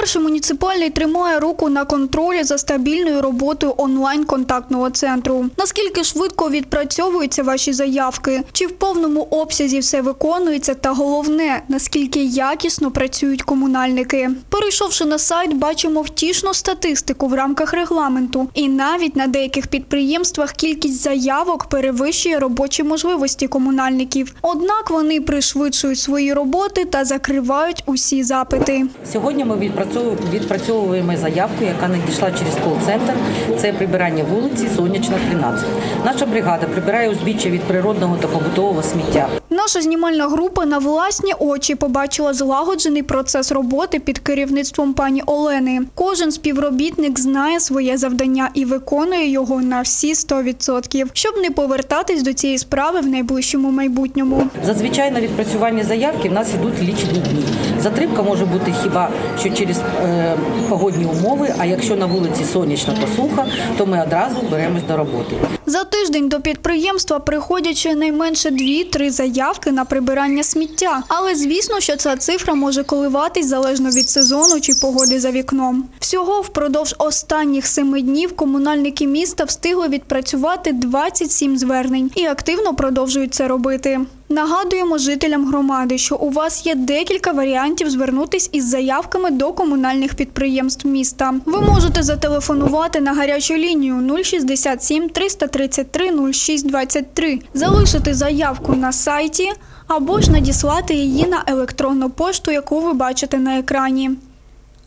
Перший муніципальний тримає руку на контролі за стабільною роботою онлайн-контактного центру. Наскільки швидко відпрацьовуються ваші заявки? Чи в повному обсязі все виконується? Та головне, наскільки якісно працюють комунальники? Перейшовши на сайт, бачимо втішну статистику в рамках регламенту. І навіть на деяких підприємствах кількість заявок перевищує робочі можливості комунальників. Однак вони пришвидшують свої роботи та закривають усі запити. Сьогодні ми відпрацьовуємо, відпрацьовуємо заявку, яка надійшла через кол-центр. Це прибирання вулиці Сонячна 13. Наша бригада прибирає узбіччя від природного та побутового сміття. Наша знімальна група на власні очі побачила злагоджений процес роботи під керівництвом пані Олени. Кожен співробітник знає своє завдання і виконує його на всі 100%, щоб не повертатись до цієї справи в найближчому майбутньому. Зазвичай на відпрацювання заявки в нас ідуть лічені дні. Затримка може бути хіба що через е, погодні умови, а якщо на вулиці сонячна та суха, то ми одразу беремось до роботи. За тиждень до підприємства приходять щонайменше 2-3 заявки на прибирання сміття. Але звісно, що ця цифра може коливатись залежно від сезону чи погоди за вікном. Всього впродовж останніх семи днів комунальники міста встигли відпрацювати 27 звернень і активно продовжують це робити. Нагадуємо жителям громади, що у вас є декілька варіантів звернутись із заявками до комунальних підприємств міста. Ви можете зателефонувати на гарячу лінію 067 333 06 23, залишити заявку на сайті або ж надіслати її на електронну пошту, яку ви бачите на екрані.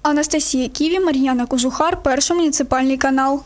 Анастасія Ківі, Мар'яна Кожухар, перший муніципальний канал.